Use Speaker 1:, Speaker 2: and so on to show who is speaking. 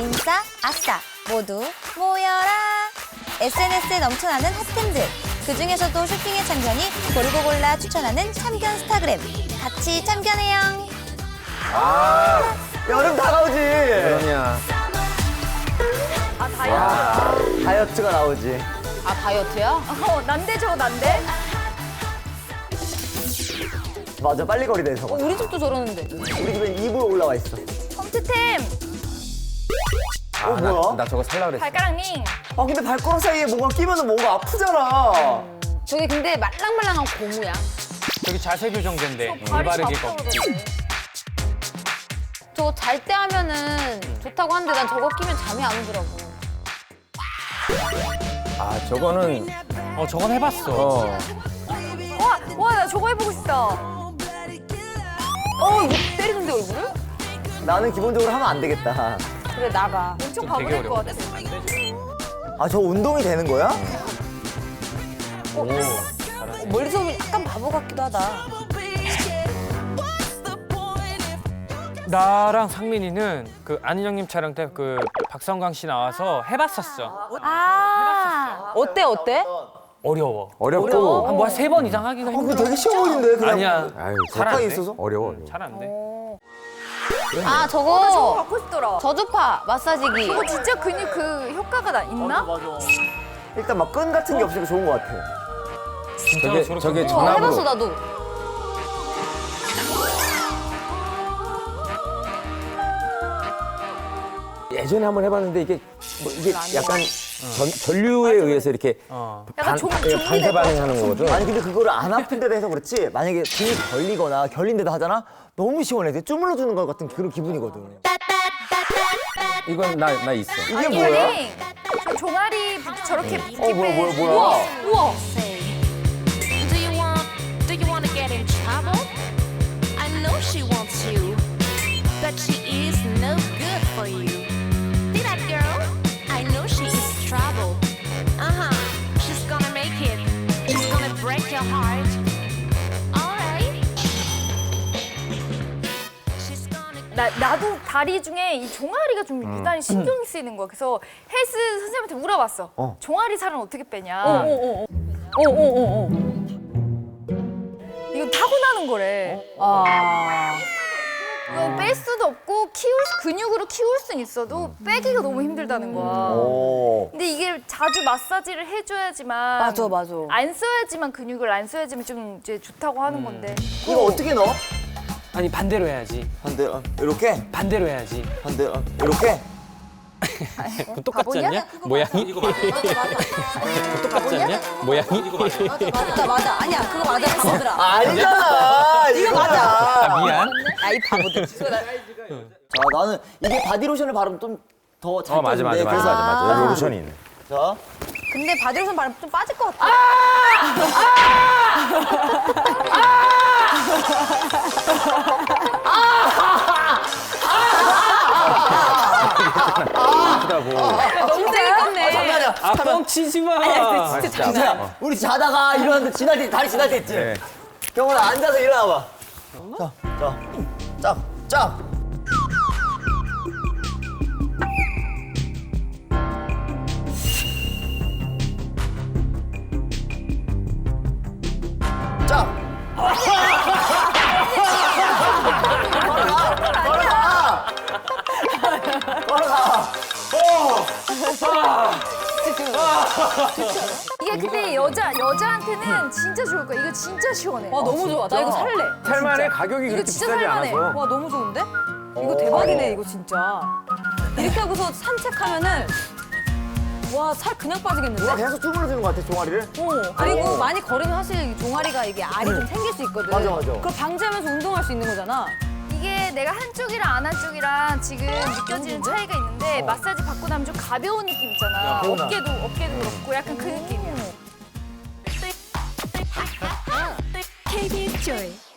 Speaker 1: 인싸, 아싸 모두 모여라. SNS에 넘쳐나는 핫템들. 그 중에서도 쇼핑의 참견이 고르고 골라 추천하는 참견 스타그램. 같이 참견해요.
Speaker 2: 여름 다가오지.
Speaker 3: 그러냐.
Speaker 4: 아 다이어트.
Speaker 2: 다이어트가 나오지.
Speaker 5: 아 다이어트야?
Speaker 4: 어 난데 저거 난데?
Speaker 2: 맞아, 빨리 거리대 저거.
Speaker 5: 우리 집도 저러는데.
Speaker 2: 우리 집엔 이불 올라와 있어.
Speaker 4: 홈트템
Speaker 2: 어,
Speaker 3: 나,
Speaker 2: 뭐야?
Speaker 3: 나 저거 살라 그랬어.
Speaker 4: 발가락 링.
Speaker 2: 아, 근데 발가락 사이에 뭔가 끼면은 뭔가 아프잖아.
Speaker 5: 저게 근데 말랑말랑한 고무야.
Speaker 6: 저기 자세 교정제인데
Speaker 4: 발이
Speaker 6: 올바르게 걷기.
Speaker 5: 저거 잘 때 하면은 좋다고 하는데 난 저거 끼면 잠이 안 오더라고.
Speaker 3: 아, 저거는,
Speaker 6: 어 저건 해봤어.
Speaker 3: 어.
Speaker 4: 와, 와, 나 저거 해보고 싶다.
Speaker 5: 어 이거 때리는데 얼굴을?
Speaker 2: 나는 기본적으로 하면 안 되겠다.
Speaker 5: 그래 나가.
Speaker 4: 엄청 바보될 것. 같아.
Speaker 2: 아, 저 운동이 되는 거야?
Speaker 6: 오.
Speaker 5: 멀리서 보면 약간 바보 같기도 하다.
Speaker 6: 나랑 상민이는 그 안인영님 촬영 때 그 박성광 씨 나와서 해봤었어.
Speaker 4: 아,
Speaker 5: 어때 어때?
Speaker 6: 어려워.
Speaker 3: 어렵고.
Speaker 6: 한뭐한 세 번 이상 하기가
Speaker 2: 아, 근데
Speaker 6: 힘들어.
Speaker 2: 되게 쉬워 보이는데, 그냥.
Speaker 6: 아니야.
Speaker 3: 아유,
Speaker 6: 잘안
Speaker 2: 가까이
Speaker 6: 돼.
Speaker 2: 있어서?
Speaker 3: 어려워.
Speaker 6: 잘 안 돼.
Speaker 5: 아
Speaker 4: 저거
Speaker 5: 저거
Speaker 4: 갖고 싶더라.
Speaker 5: 저주파 마사지기.
Speaker 4: 저거 진짜 근육 그 효과가 나, 있나?
Speaker 2: 일단 막 끈 같은 게 없으니까 좋은 것 같아.
Speaker 3: 저게,
Speaker 6: 저렇게
Speaker 3: 저게
Speaker 5: 어,
Speaker 3: 전압으로.
Speaker 5: 해봤어 나도.
Speaker 3: 예전에 한번 해봤는데 이게 뭐 이게 약간 전, 전류에 의해서 이렇게
Speaker 6: 어.
Speaker 4: 약간 종-
Speaker 3: 예,
Speaker 4: 종이
Speaker 3: 반사
Speaker 4: 될것
Speaker 3: 반응하는 거거든.
Speaker 2: 아니, 근데 그거를 안 아픈 데다 해서 그렇지. 만약에 등이 걸리거나 결린 데다 하잖아? 너무 시원해. 되게 쭈물러 주는 것 같은 그런 기분이거든.
Speaker 3: 이건 나, 나 있어.
Speaker 2: 이게 뭐야?
Speaker 4: 저 종아리 저렇게
Speaker 2: 어, 뭐야, 뭐야, 뭐야.
Speaker 4: 우와.
Speaker 7: Do
Speaker 4: 나, 나도 다리 중에 이 종아리가 좀
Speaker 2: 음.
Speaker 4: 유난히 신경이 쓰이는 거야. 그래서 헬스 선생님한테 물어봤어.
Speaker 2: 어.
Speaker 4: 종아리 살은 어떻게 빼냐.
Speaker 5: 어어어. 어 어어.
Speaker 4: 이건 타고나는 거래.
Speaker 5: 아.
Speaker 4: 이건 뺄 수도 없고 키울 수- 근육으로 키울 수는 있어도 빼기가 너무 힘들다는 거야.
Speaker 2: 오.
Speaker 4: 근데 이게 자주 마사지를 해줘야지만
Speaker 5: 맞아, 맞아.
Speaker 4: 안 써야지만 근육을 안 써야지만 좀 이제 좋다고 하는 건데
Speaker 2: 이거 어떻게 넣어?
Speaker 6: 아니 반대로 해야지.
Speaker 2: 반대, 어, 이렇게?
Speaker 6: 반대로 해야지.
Speaker 2: 반대, 어, 이렇게?
Speaker 6: 그 똑같지
Speaker 4: 바보냐?
Speaker 6: 않냐? 모양이? 똑같지 않냐? 모양이?
Speaker 5: 맞아 맞아. 아니야 그거 맞아 바보들아.
Speaker 2: 아니잖아. 이거 맞아.
Speaker 6: 아 미안.
Speaker 5: 아이 바보들.
Speaker 2: 자, 나는 이게 바디로션을 바르면 좀 더 잘
Speaker 3: 어, 맞아, 맞아, 맞아,
Speaker 2: 그래서
Speaker 3: 맞아, 맞아. 로션이 있네.
Speaker 2: 자,
Speaker 5: 근데 바디로션 바르면 좀 빠질 것 같아.
Speaker 3: 아프다고.
Speaker 5: 너무 재밌겠네.
Speaker 2: 장난이야.
Speaker 6: 아 뻥치지 마.
Speaker 3: 아, 진짜.
Speaker 2: 진짜야. 우리 자다가 일어났는데 지날 때 다리 지날 때 있지.
Speaker 3: 네.
Speaker 2: 경훈아 앉아서 일어나봐. 자, 자, 짝, 짝. 짝.
Speaker 4: 이게 근데 여자 여자한테는 진짜 좋을 거야. 이거 진짜 시원해.
Speaker 5: 와 너무 좋아. 나 이거 살래.
Speaker 3: 살만해 가격이
Speaker 4: 이거
Speaker 3: 그렇게
Speaker 4: 진짜
Speaker 3: 비싸지
Speaker 4: 살만해.
Speaker 3: 않아서.
Speaker 5: 와 너무 좋은데? 이거 대박이네 이거 진짜. 이렇게 하고서 산책하면은 와 살 그냥 빠지겠는데?
Speaker 2: 누가 계속 주물러주는 것 같아 종아리를.
Speaker 5: 어, 그리고 많이 걸으면 사실 이 종아리가 이게 알이 좀 생길 수 있거든.
Speaker 2: 맞아, 맞아.
Speaker 5: 그걸 방지하면서 운동할 수 있는 거잖아.
Speaker 4: 이게 내가 한쪽이랑 안 한쪽이랑 지금 느껴지는 차이가 있는데 마사지 받고 나면 좀 가벼운 느낌 있잖아.
Speaker 2: 배우나.
Speaker 4: 어깨도 어깨도 그렇고 약간 그 느낌이야.
Speaker 7: KBS Joy